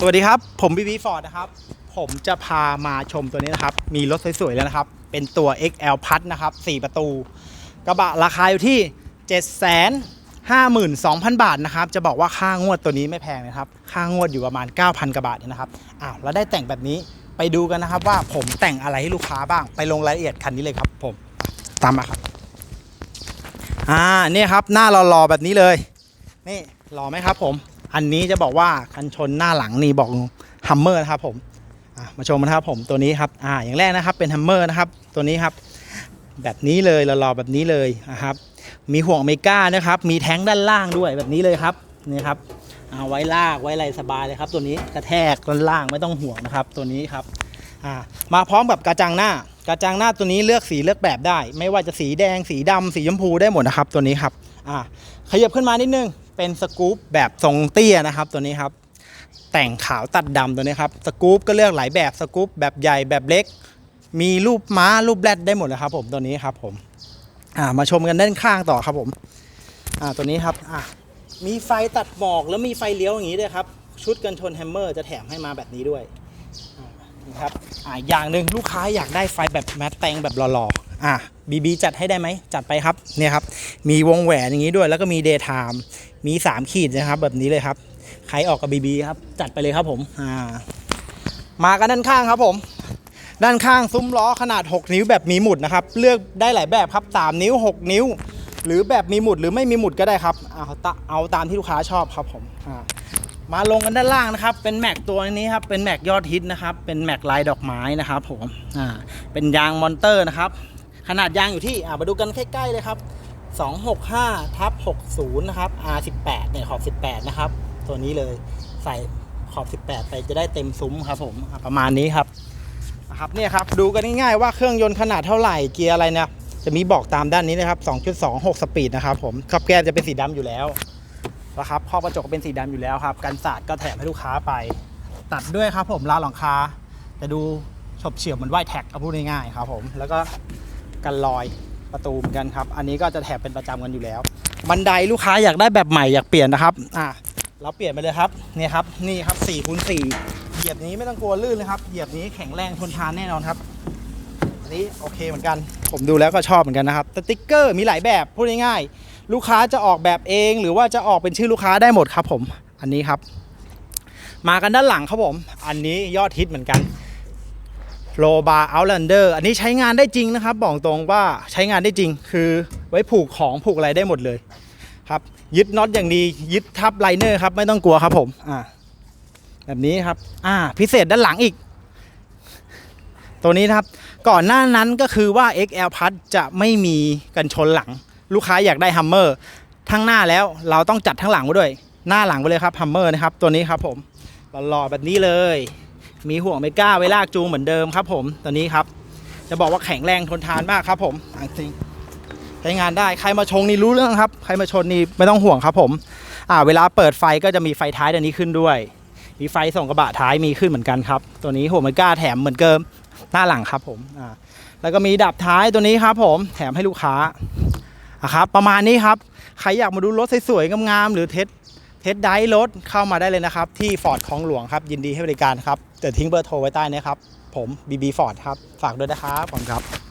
สวัสดีครับ ผมบีบีฟอร์ดนะครับ ผมจะพามาชมตัวนี้นะครับ มีรถสวยๆแล้วนะครับ เป็นตัว XL พัดนะครับ 4 ประตู กระบะราคาอยู่ที่ 7 5 2 0 0 0 บาทนะครับ จะบอกว่าค่างวดตัวนี้ไม่แพงนะครับ ค่างวดอยู่ประมาณ 9,000กว่าบาทนะครับ อ้าวแล้วได้แต่งแบบนี้ไปดูกันนะครับว่าผมแต่งอะไรให้ลูกค้าบ้าง ไปลงรายละเอียดคันนี้เลยครับ ผม ตามมาครับ อ่าเนี่ยครับ หน้ารอๆแบบนี้เลย นี่รอไหมครับผม อันนี้จะบอกว่าคันชนหน้าหลังนี่บอกฮัมเมอร์นะครับผมมาชมนะครับผมตัวนี้ครับอ่าอย่างแรกนะครับเป็นฮัมเมอร์นะครับตัวนี้ครับ แบบนี้เลยรอๆแบบนี้เลยนะครับ มีห่วงเมก้านะครับมีแท้งด้านล่างด้วยแบบนี้เลยครับนี่ครับเอาไว้ลากไว้อะไรสบายเลยครับ ตัวนี้กระแทกด้านล่างไม่ต้องห่วงนะครับ ตัวนี้ครับอ่ามาพร้อมกับกระจังหน้ากระจังหน้าตัวนี้เลือกสีเลือกแบบได้ ไม่ว่าจะสีแดงสีดำสีชมพูได้หมดนะครับ ตัวนี้ครับอ่าขยับขึ้นมานิดนึง เป็นสกู๊ปแบบทรงเตี้ยนะครับตัวนี้ครับ แต่งขาวตัดดำตัวนี้ครับสกู๊ปก็เลือกหลายแบบสกู๊ปแบบใหญ่แบบเล็ก มีรูปม้ารูปแรดได้หมดเลยครับ ผมตัวนี้ครับผมอ่ามาชมกันด้านข้างต่อครับผมอ่าตัวนี้ครับอ่ามีไฟตัดหมอกแล้วมีไฟเลี้ยวอย่างนี้ด้วยครับชุดกันชนแฮมเมอร์จะแถมให้มาแบบนี้ด้วยนี่ครับอ่าอย่างหนึ่งลูกค้าอยากได้ไฟแบบแมตแตงแบบหล่อๆ อ่าบีบีจัดให้ได้ไหมจัดไปครับเนี่ยครับมีวงแหวนอย่างนี้ด้วยแล้วก็มีเดย์ไทม์มี 3 ขีดนะครับ แบบนี้เลยครับใครออกกับบีบีครับจัดไปเลยครับผมอ่ามากันด้านข้างครับผม ด้านข้างซุ้มล้อขนาด 6 นิ้วแบบมีหมุดนะครับ เลือกได้หลายแบบครับ 3 นิ้ว 6 นิ้ว หรือแบบมีหมุดหรือไม่มีหมุดก็ได้ครับเอาตาเอาตามที่ลูกค้าชอบครับผมอ่ามาลงกันด้านล่างนะครับ เป็นแม็กตัวนี้ครับ เป็นแม็กยอดฮิตนะครับ เป็นแม็กลายดอกไม้นะครับผม อ่า เป็นยางมอนเตอร์นะครับ ขนาดยางอยู่ที่อ่ามาดูกันใกล้ๆเลยครับ 265ทับ60 นะครับ R18 เนี่ยขอบ 18 นะครับ ตัวนี้เลยใส่ขอบ 18 ไปจะได้เต็มซุ้มครับผมประมาณนี้ครับนะครับเนี่ยครับดูกันง่ายๆว่าเครื่องยนต์ขนาดเท่าไหร่เกียร์อะไรเนี่ยจะมีบอกตามด้านนี้นะครับ 2.26 สปีดนะครับผมขับแก้มจะเป็นสีดำอยู่แล้วนะครับครอบกระจกก็เป็นสีดำอยู่แล้วครับกันสาดก็แถมให้ลูกค้าไป ตัดด้วยครับผมราหลังคาจะดูฉบเฉี่ยวเหมือนไหวแท็กเอาพูดง่ายๆครับผมแล้วก็ กันรอยประตูเหมือนกันครับ อันนี้ก็จะแถบเป็นประจำกันอยู่แล้ว บันไดลูกค้าอยากได้แบบใหม่อยากเปลี่ยนนะครับอะเราเปลี่ยนไปเลยครับนี่ครับนี่ครับ4คูณ4เหยียบนี้ไม่ต้องกลัวลื่นเลยครับเหยียบนี้แข็งแรงทนทานแน่นอนครับอันนี้โอเคเหมือนกัน ผมดูแล้วก็ชอบเหมือนกันนะครับสติ๊กเกอร์มีหลายแบบพูดง่ายๆลูกค้าจะออกแบบเอง หรือว่าจะออกเป็นชื่อลูกค้าได้หมดครับผมอันนี้ครับ มากันด้านหลังครับผม อันนี้ยอดฮิตเหมือนกัน โลบาร์เอาแลนเดอร์อันนี้ใช้งานได้จริงนะครับ บอกตรงว่าใช้งานได้จริง คือไว้ผูกของผูกอะไรได้หมดเลยครับ ยึดน็อตอย่างดียึดทับไลเนอร์ครับ ไม่ต้องกลัวครับผมอ่าแบบนี้ครับ อ่า พิเศษด้านหลังอีก ตัวนี้นะครับ ก่อนหน้านั้นก็คือว่า XL พัดจะไม่มีกันชนหลัง ลูกค้าอยากได้ฮัมเมอร์ทั้งหน้าแล้วเราต้องจัดทั้งหลังไว้ด้วย หน้าหลังไปเลยครับฮัมเมอร์นะครับ ตัวนี้ครับผมหล่อๆแบบนี้เลย มีห่วงไม่กล้าไว้ลากจูงเหมือนเดิมครับผมตัวนี้ครับ จะบอกว่าแข็งแรงทนทานมากครับผมจริงใช้งานได้ใครมาชงนี่รู้เรื่องครับ ใครมาชนนี่ไม่ต้องห่วงครับผมอ่าเวลาเปิดไฟก็จะมีไฟท้ายตัวนี้ขึ้นด้วย มีไฟส่งกระบะท้ายมีขึ้นเหมือนกันครับ ตัวนี้ห่วงไม่กล้าแถมเหมือนเดิมหน้าหลังครับผมอ่าแล้วก็มีดับท้ายตัวนี้ครับผมแถมให้ลูกค้าอะครับ ประมาณนี้ครับ ใครอยากมาดูรถสวยๆงามๆหรือเทส เทสไดรถเข้ามาได้เลยนะครับ ที่ฟอร์ดคลองหลวงครับ ยินดีให้บริการครับแต่ทิ้งเบอร์โทรไว้ใต้นี้ครับ ผมบีบีฟอร์ดครับ ฝากด้วยนะครับขอบคุณครับ